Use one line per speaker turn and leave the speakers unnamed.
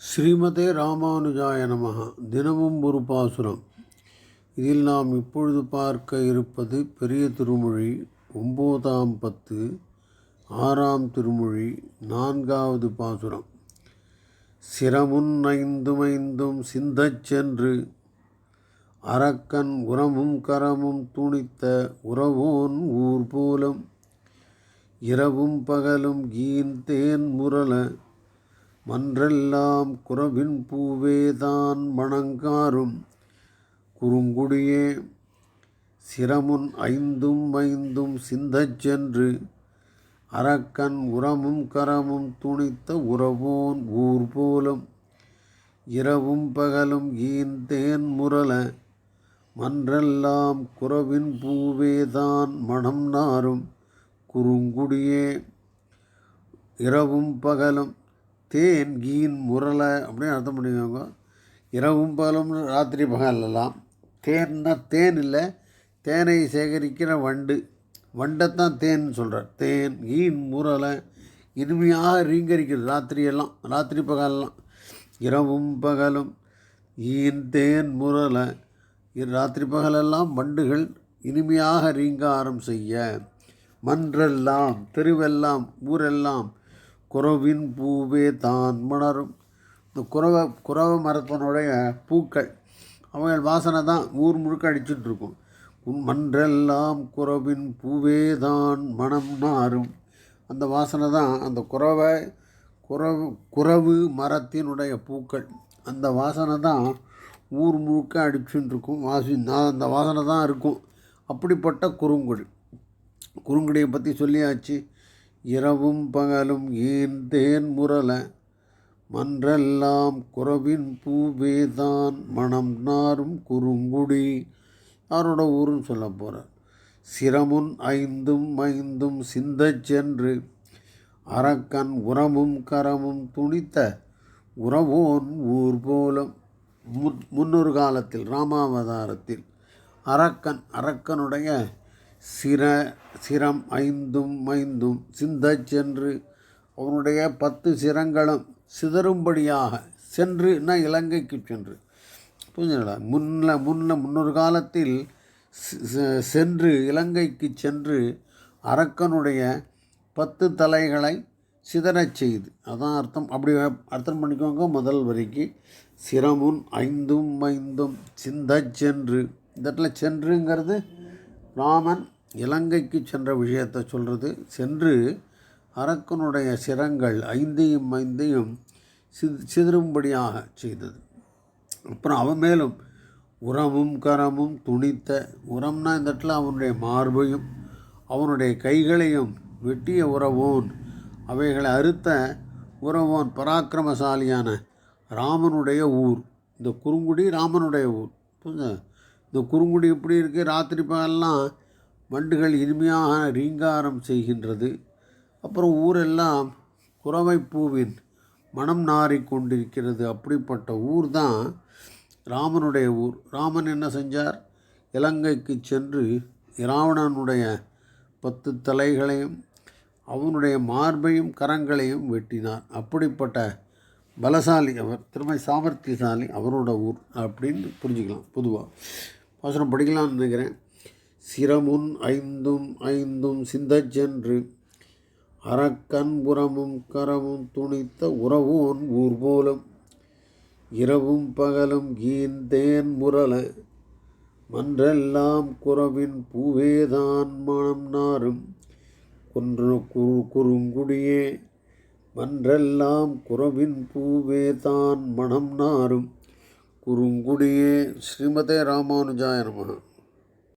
ஸ்ரீமதே ராமானுஜாய நமக தினமும் ஒரு பாசுரம். இதில் நாம் இப்பொழுது பார்க்க இருப்பது பெரிய திருமொழி ஒம்போதாம் பத்து ஆறாம் திருமொழி நான்காவது பாசுரம். சிரமுன் ஐந்துமைந்தும் சிந்தச் சென்று அரக்கன் உரமும் கரமும் துணித்த உறவோன் ஊர் போலும் இரவும் பகலும் கீன் தேன் முரள மன்றெல்லாம் குறவின் பூவேதான் மணங்காரும் குறுங்குடியே சிரமுன் ஐந்தும் ஐந்தும் சிந்தச் சென்று அரக்கன் உரமும் கரமும் துணித்த உறவோன் ஊர் போலும் இரவும் பகலும் ஈந்தேன் முரள மன்றெல்லாம் குறவின் பூவேதான் மணம் நாரும் குறுங்குடியே இரவும் பகலும் தேன் கீன் முரளை அப்படின்னு அர்த்தம் பண்ணிக்கோங்க. இரவும் பகலும் ராத்திரி பகலெல்லாம் தேன்னா தேன் இல்லை தேனை சேகரிக்கிற வண்டு. வண்டைத்தான் தேன் சொல்கிறார் தேன் ஈன் முரலை இனிமையாக ரீங்கரிக்கிறது ராத்திரியெல்லாம் ராத்திரி பகலெல்லாம். இரவும் பகலும் ஈன் தேன் முரலை ராத்திரி பகலெல்லாம் வண்டுகள் இனிமையாக ரீங்காரம் செய்ய. மன்றெல்லாம் தெருவெல்லாம் ஊரெல்லாம் குறவின் பூவே தான் மணரும். இந்த குறவ குறவ மரத்தினுடைய பூக்கள் அவைகள் வாசனை தான் ஊர் முழுக்க அடிச்சுட்ருக்கும் உன் மன்றெல்லாம் குறவின் பூவே தான் மனம் நாரும். அந்த வாசனை தான் அந்த குறவை குறவு குறவு மரத்தினுடைய பூக்கள். அந்த வாசனை தான் ஊர் முழுக்க அடிச்சுட்டுருக்கும் வாசி நான் அந்த வாசனை தான் இருக்கும். அப்படிப்பட்ட குறுங்குடி. குறுங்குடியை பற்றி சொல்லியாச்சு. இரவும் பகலும் ஏன் தேன் முரள மன்றெல்லாம் குறவின் பூவேதான் மனம் நாரும் குறுங்குடி. யாரோட ஊருன்னு சொல்ல போகிறார் சிரமுன் ஐந்தும் ஐந்தும் சிந்தச் சென்று அரக்கன் உரமும் கரமும் துணித்த உறவோன் ஊர் போலும். முன் முன்னொரு காலத்தில் ராமாவதாரத்தில் அரக்கன் அரக்கனுடைய சிர சிரம் ஐந்தும் ஐந்தும் சிந்தச் சென்று அவனுடைய பத்து சிரங்களும் சிதறும்படியாக சென்றுனா இலங்கைக்கு சென்று. புரிஞ்சுங்களா முன்ன முன்ன முன்னொரு காலத்தில் சென்று இலங்கைக்கு சென்று அரக்கனுடைய பத்து தலைகளை சிதறச் செய்து. அதான் அர்த்தம். அப்படி அர்த்தம் பண்ணிக்கோங்க முதல் வரிக்கு. சிரமுன் ஐந்தும் ஐந்தும் சிந்தச் சென்று. இந்த இடத்துல சென்றுங்கிறது ராமன் இலங்கைக்கு சென்ற விஷயத்தை சொல்கிறது சென்று அரக்கனுடைய சிரங்கள் ஐந்தையும் ஐந்தையும் சி சிதறும்படியாக செய்தது. அப்புறம் அவன் மேலும் உரமும் கரமும் துணித்த உரம்னா இந்த இடத்துல அவனுடைய மார்பையும் அவனுடைய கைகளையும் வெட்டிய உறவோன் அவைகளை அறுத்த உறவோன் பராக்கிரமசாலியான ராமனுடைய ஊர். இந்த குறுங்குடி ராமனுடைய ஊர். புரிஞ்ச இந்த குறுங்குடி எப்படி இருக்குது ராத்திரி பகல்லாம் வண்டுகள் இனிமையாக ரீங்காரம் செய்கின்றது. அப்புறம் ஊரெல்லாம் குறவைப்பூவின் மனம் நாறி கொண்டிருக்கிறது. அப்படிப்பட்ட ஊர் தான் ராமனுடைய ஊர். ராமன் என்ன செஞ்சார்? இலங்கைக்கு சென்று இராவணனுடைய பத்து தலைகளையும் அவனுடைய மார்பையும் கரங்களையும் வெட்டினார். அப்படிப்பட்ட பலசாலி அவர் திறமை சாமர்த்தியசாலி அவரோட ஊர் அப்படின்னு புரிஞ்சுக்கலாம் பொதுவாக பாசனம் படிக்கலாம்னு நினைக்கிறேன். சிரமுன் ஐந்தும் ஐந்தும் சிந்தச் சென்று அறக்கண் புறமும் கரமும் துணித்த உறவோன் ஊர் போலும். இரவும் பகலும் கீந்தேன் முரள மன்றெல்லாம் குறவின் பூவேதான் மனம் நாரும். கொன்று குறு குறுங்குடியே மன்றெல்லாம் குறவின் பூவேதான் மனம் நாரும். குறுங்குடியே ஸ்ரீமதே ராமானுஜாய நமகா.